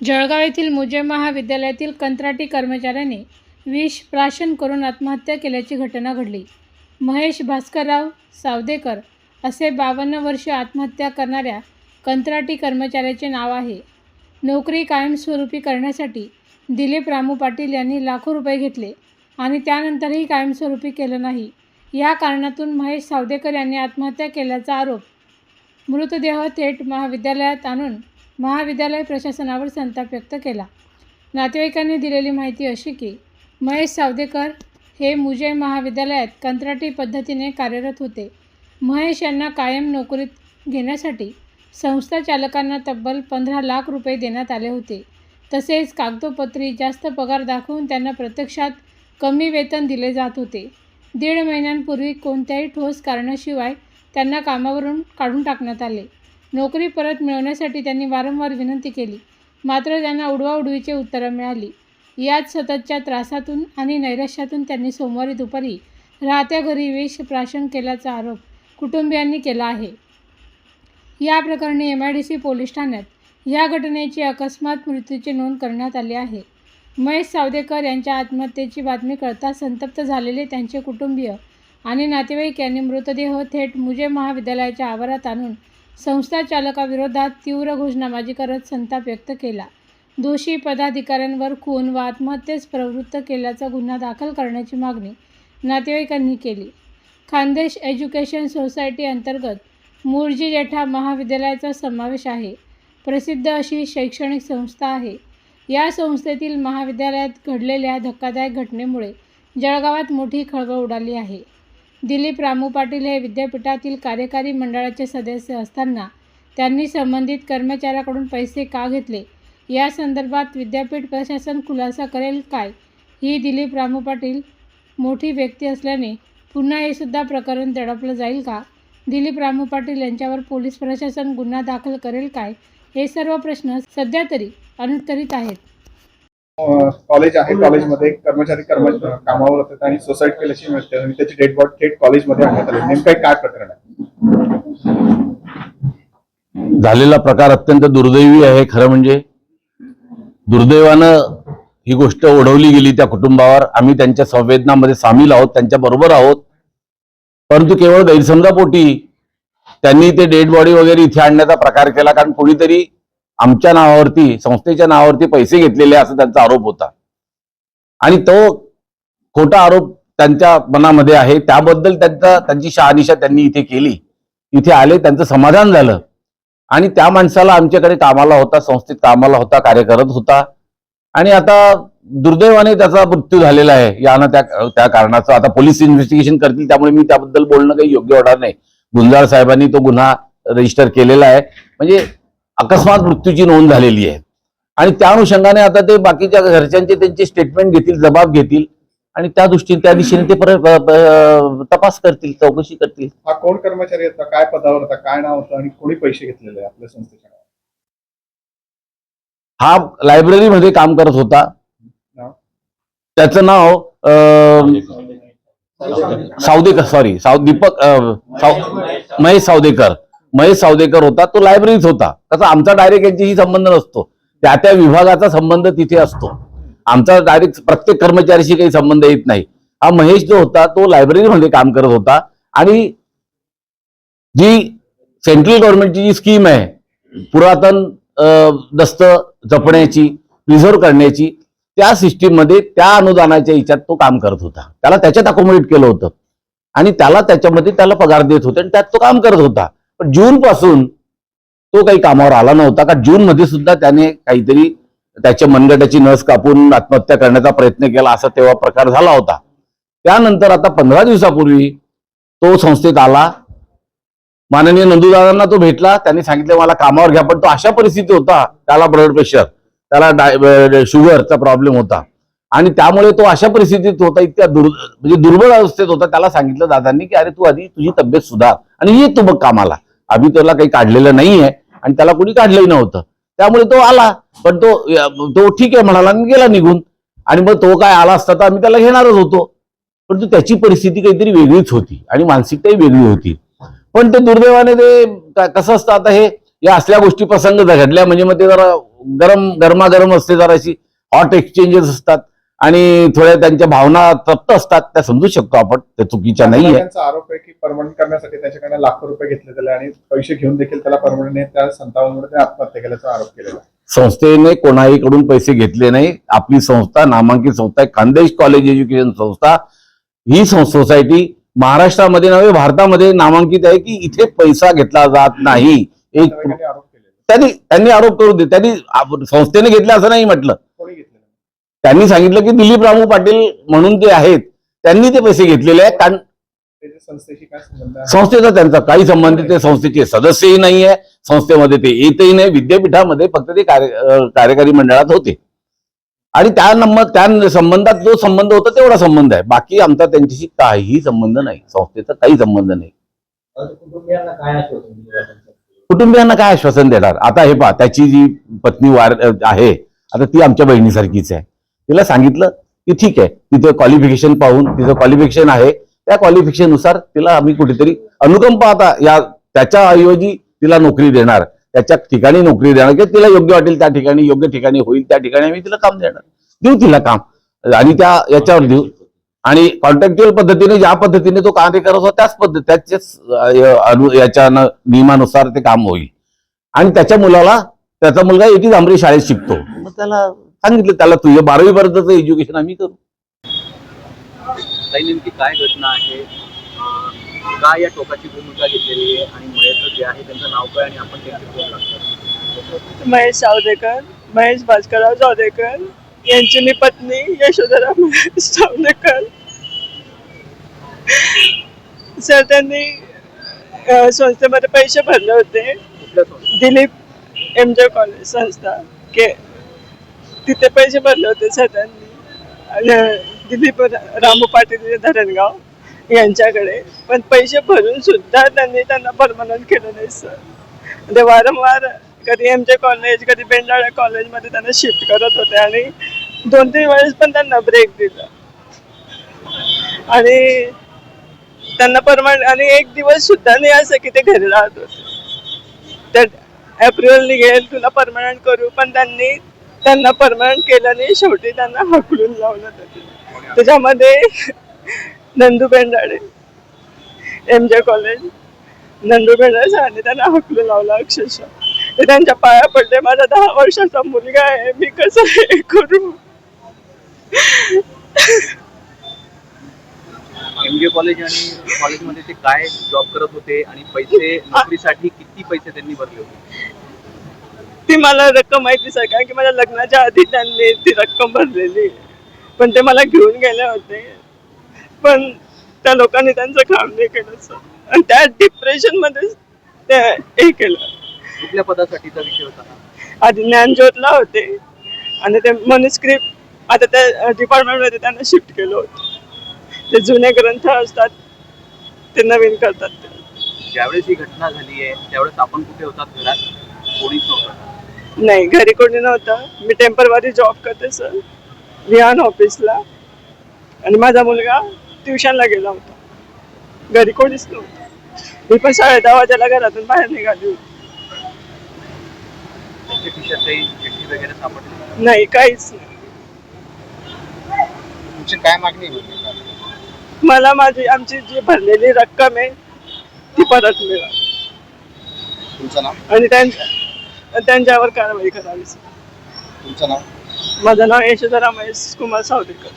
जळगाव येथील मुजे महाविद्यालयातील कंत्राटी कर्मचाऱ्याने विष प्राशन करून आत्महत्या केल्याची घटना घडली. महेश भास्करराव सावदेकर असे बावन्न वर्ष आत्महत्या करणाऱ्या कंत्राटी कर्मचाऱ्याचे नाव आहे. नोकरी कायमस्वरूपी करण्यासाठी दिलीप रामू पाटील यांनी लाखो रुपये घेतले आणि त्यानंतरही कायमस्वरूपी केलं नाही. या कारणातून महेश सावदेकर यांनी आत्महत्या केल्याचा आरोप मृतदेह थेट महाविद्यालयात आणून महाविद्यालय प्रशासनावर संताप व्यक्त केला. नातेवाईकांनी दिलेली माहिती अशी की महेश सावदेकर हे मुजे महाविद्यालयात कंत्राटी पद्धतीने कार्यरत होते. महेश यांना कायम नोकरीत घेण्यासाठी संस्था चालकांना तब्बल पंधरा लाख रुपये देण्यात आले होते. तसेच कागदोपत्री जास्त पगार दाखवून त्यांना प्रत्यक्षात कमी वेतन दिले जात होते. दीड महिन्यांपूर्वी कोणत्याही ठोस कारणाशिवाय त्यांना कामावरून काढून टाकण्यात आले. नोकरी परत मिळवण्यासाठी त्यांनी वारंवार विनंती केली. मात्र त्यांना उडवाउडवीचे उत्तरं मिळाली. याच सततच्या त्रासातून आणि नैराश्यातून त्यांनी सोमवारी दुपारी राहत्या घरी वेश प्राशन केल्याचा आरोप कुटुंबियांनी केला आहे. या प्रकरणी M I D C police ठाण्यात या घटनेची अकस्मात मृत्यूची नोंद करण्यात आली आहे. महेश सावदेकर यांच्या आत्महत्येची बातमी कळता संतप्त झालेले त्यांचे कुटुंबीय आणि नातेवाईक यांनी मृतदेह थेट मुजे महाविद्यालयाच्या आवारात आणून संस्था चालकाविरोधात तीव्र घोषणाबाजी करत संताप व्यक्त केला. दोषी पदाधिकाऱ्यांवर खून व आत्महत्येस प्रवृत्त केल्याचा गुन्हा दाखल करण्याची मागणी नातेवाईकांनी केली. खानदेश एज्युकेशन सोसायटी अंतर्गत मूळजी जेठा महाविद्यालयाचा समावेश आहे. प्रसिद्ध अशी शैक्षणिक संस्था आहे. या संस्थेतील महाविद्यालयात घडलेल्या धक्कादायक घटनेमुळे जळगावात मोठी खळबळ उडाली आहे. दिलीप रामू पाटील हे विद्यापीठातील कार्यकारी मंडळाचे सदस्य असताना त्यांनी संबंधित कर्मचाऱ्याकडून पैसे का घेतले? या संदर्भात विद्यापीठ प्रशासन खुलासा करेल काय? ही दिलीप रामू पाटील मोठी व्यक्ती असल्याने पुन्हा हे सुद्धा प्रकरण दडपलं जाईल का? दिलीप रामू पाटील यांच्यावर पोलीस प्रशासन गुन्हा दाखल करेल काय? हे सर्व प्रश्न सध्या तरी अनुत्तरित आहेत. कॉलेज आहे. कॉलेजमध्ये कर्मचारी कर्मचारी कामावर होते आणि सुसाईड केल्याची मिळते आणि त्याची डेड बॉडी थेट कॉलेजमध्ये आणण्यात आली. नेमकं काय प्रकरण आहे? झालेला प्रकार अत्यंत दुर्दैवी आहे. खरं म्हणजे दुर्दैवानं ही गोष्ट ओढवली गेली त्या कुटुंबावर. आम्ही त्यांच्या संवेदनामध्ये सामील आहोत त्यांच्या बरोबर आहोत. परंतु केवळ गैरसमजापोटी त्यांनी ते डेड बॉडी वगैरे इथे आणण्याचा प्रकार केला. कारण कोणीतरी आमच्या नावावरती संस्थेच्या नावावरती पैसे घेतलेले असं त्यांचा आरोप होता. आणि तो खोटा आरोप त्यांच्या मनामध्ये आहे. त्याबद्दल त्यांचा त्यांची शहानिशा त्यांनी इथे केली. इथे आले त्यांचं समाधान झालं. आणि त्या माणसाला आमच्याकडे कामाला होता संस्थेत कामाला होता कार्य करत होता. आणि आता दुर्दैवाने त्याचा मृत्यू झालेला आहे. यानं त्या त्या कारणाचं. आता पोलीस इन्व्हेस्टिगेशन करतील त्यामुळे मी त्याबद्दल बोलणं काही योग्य होणार नाही. गुंजाळ साहेबांनी तो गुन्हा रजिस्टर केलेला आहे. म्हणजे अकस्मात मृत्यूची नोंद झालेली आहे. आणि त्या अनुषंगाने आता ते बाकीच्या घरच्यांचे त्यांचे स्टेटमेंट घेतील जबाब घेतील आणि त्या दृष्टीने त्या दिशेने ते तपास करतील चौकशी करतील. हा कोण कर्मचारी होता काय पदावर होता? काय नाव होतं? आणि कोणी पैसे घेतलेले आपल्या संस्थेच्या? हा लायब्ररीमध्ये काम करत होता? त्याचं नाव सावदेकर. सॉरी साव दीपक महेश सावदेकर. महेश सावदेकर होता तो लायब्ररीत होता. तसा आमचा डायरेक्ट यांच्याशी संबंध नसतो. त्या त्या विभागाचा संबंध तिथे असतो. आमचा डायरेक्ट प्रत्येक कर्मचाऱ्याशी काही संबंध येत नाही. हा महेश जो होता तो लायब्ररीमध्ये काम करत होता. आणि जी सेंट्रल गव्हर्नमेंटची जी स्कीम आहे पुरातन दस्त जपण्याची प्रिझर्व करण्याची त्या सिस्टीममध्ये त्या अनुदानाच्या हिच्यात तो काम करत होता. त्याला त्याच्यात अकोमोडेट केलं होतं. आणि त्याला त्याच्यामध्ये त्याला पगार देत होते आणि त्यात तो काम करत होता. पण जून पासून तो काही कामावर आला नव्हता. का जून मध्ये सुद्धा त्याने काहीतरी त्याच्या मनगटाची नस कापून आत्महत्या करण्याचा प्रयत्न केला असा तेव्हा प्रकार झाला होता. त्यानंतर आता पंधरा दिवसापूर्वी तो संस्थेत आला. माननीय नंदूदादांना तो भेटला. त्यांनी सांगितलं मला कामावर घ्या. पण तो अशा परिस्थिती होता. त्याला ब्लड प्रेशर त्याला डाय शुगरचा प्रॉब्लेम होता. आणि त्यामुळे तो अशा परिस्थितीत होता इतक्या दुर् म्हणजे दुर्बळ अवस्थेत होता. त्याला सांगितलं दादांनी की अरे तू आधी तुझी तब्येत सुधार. आणि ये तू मग कामाला. आम्ही त्याला काही काढलेलं नाहीये आणि त्याला कोणी काढलंही नव्हतं. त्यामुळे तो आला. पण तो तो ठीक आहे म्हणाला आणि गेला निघून. आणि मग तो काय आला असता तर आम्ही त्याला घेणारच होतो. परंतु त्याची परिस्थिती काहीतरी वेगळीच होती आणि मानसिकताही वेगळी होती. पण ते दुर्दैवाने ते कसं असतं आता हे या असल्या गोष्टी प्रसंग घडल्या म्हणजे मग ते जरा गरम गरमागरम असते जराशी. हॉट एक्सचेंजेस असतात. आणि थोड्या त्यांच्या भावना तप्त असतात त्या समजू शकतो आपण. त्या चुकीच्या नाहीये. त्यांचा आरोप आहे की परमनंट करण्यासाठी त्याच्याकडे लाखो रुपये घेतले त्याला आणि पैसे घेऊन देखील त्याला परमनंट त्या संतावामुळे त्याने आत्महत्या केल्याचा आरोप केलेला. संस्थेने कोणाहीकडून पैसे घेतले नाही. आपली संस्था नामांकित संस्था आहे. खानदेश कॉलेज एज्युकेशन संस्था ही सं- सोसायटी महाराष्ट्रामध्ये नव्हे भारतामध्ये नामांकित आहे की इथे पैसा घेतला जात नाही. एक त्यांनी त्यांनी आरोप करू दे. त्यांनी संस्थेने घेतला असं नाही म्हटलं. त्यांनी सांगितलं की दिलीप रामू पाटील म्हणून जे आहेत त्यांनी ते पैसे घेतलेले आहेत कारण त्याच्या संस्थेशी काय संबंध आहे? संस्थेचा त्यांचा काही संबंधित ते संस्थेचे सदस्यही नाही आहे संस्थेमध्ये ते येतही नाही विद्यापीठामध्ये फक्त ते कार्य कार्यकारी मंडळात होते. आणि त्या नंबर त्या संबंधात जो संबंध होता तेवढा संबंध आहे. बाकी आमचा त्यांच्याशी काहीही संबंध नाही. संस्थेचा काही संबंध नाही. कुटुंबियांना काय आश्वासन दिलं जातं? कुटुंबियांना काय आश्वासन देणार? आता हे पहा त्याची जी पत्नी वार आहे आता ती आमच्या बहिणीसारखीच आहे. तिला सांगितलं की ठीक आहे तिचं क्वालिफिकेशन पाहून तिचं क्वालिफिकेशन आहे. त्या क्वालिफिकेशननुसार तिला आम्ही कुठेतरी अनुकंप आता या त्याच्या ऐवजी तिला नोकरी देणार. त्याच्या ठिकाणी नोकरी देणार किंवा तिला योग्य वाटेल त्या ठिकाणी योग्य ठिकाणी होईल त्या ठिकाणी आम्ही तिला काम देणार. देऊ तिला काम. आणि त्या याच्यावर देऊ. आणि कॉन्ट्रॅक्च्युअल पद्धतीने ज्या पद्धतीने तो कार्य करत होता त्याच पद्धती त्याच्याच अनु- याच्या नियमानुसार ते काम होईल. आणि त्याच्या मुलाला त्याचा मुलगा एकीच जांभरे शाळेत शिकतो. मग त्याला सांगितलं त्याला तुझ्या बारावी पर्यंतचं एज्युकेशन आम्ही करू. ताई नेमकी काय घटना आहे? अं, का या टोकाची भूमिका घेतलेली आहे आणि मयत जे आहे त्यांचं नाव काय आणि आपण त्यांचे महेश सावदेकर महेश भास्करराव सावदेकर यांची मी पत्नी यशोधरा महेश सावदेकर सर त्यांनी संस्थेमध्ये पैसे भरले होते? दिलीप एम जे कॉलेज संस्था के तिथे पैसे भरले होते सर त्यांनी आणि दिलीप रामू पाटील धरणगाव यांच्याकडे. पण पैसे भरून सुद्धा त्यांनी त्यांना परमनंट केलं नाही सर ते वारंवार कधी एम जे कॉलेज कधी बेंडाळा कॉलेजमध्ये त्यांना शिफ्ट करत होते आणि दोन तीन वेळेस पण त्यांना ब्रेक दिला. आणि त्यांना परमनंट आणि एक दिवस सुद्धा नाही असं की ते घरी राहत होते. तर एप्रिल निघेल तुला परमनंट करू पण त्यांनी त्यांना परमनंट केलं नाही शेवटी त्यांना हकलून लावलं त्याच्यात. त्याच्यामध्ये Nandu Bendale M J college Nandu Bendale सरांनी त्यांना हकलून लावलं अक्षरशः. ते त्यांच्या पाया पडले. माझा दहा वर्षाचा मुलगा आहे. मी कसं हे करू? एमजे कॉलेज आणि कॉलेजमध्ये ते काय जॉब करत होते आणि पैसे नोकरीसाठी किती पैसे त्यांनी भरले होते? ती मला रक्कम माहिती सर कारण की माझ्या लग्नाच्या आधी त्यांनी ती रक्कम भरलेली. पण ते मला घेऊन गेले होते. पण त्या लोकांनी त्यांचं काम नाही केलं सर. आणि त्या डिप्रेशनमध्ये ते हे केलं. कुठल्या पदासाठीचा विषय होता? आधी ज्ञानज्योतला होते. आणि ते मनुस्क्रिप्ट आता त्या डिपार्टमेंटमध्ये त्यांना शिफ्ट केलं होतं. ते जुने ग्रंथ असतात ते नवीन करतात. ते ज्यावेळेस ही घटना झाली आहे त्यावेळेस आपण कुठे होतात घरात? कोणीच नव्हतं नाही घरी कोणी नव्हतं. मी टेम्परवारी जॉब करते सर विहान ऑफिसला आणि माझा मुलगा ट्युशनला गेला होता. घरी कोणीच नव्हतं. मी पण साडे दहा वाजेला घरातून बाहेर निघाली होती. त्यांच्या खिशात काही चिठ्ठी वगैरे सापडली नाही? काहीच नाही. तुमची काय मागणी आहे म्हणजे? मला माझी आमची जी भरलेली रक्कम आहे ती परत मिळाली. तुमचं नाव? आणि त्यांच्या त्यांच्यावर कारवाई करावी. तुमचं नाव? माझं नाव यशोधरा महेश कुमार सावदेकर.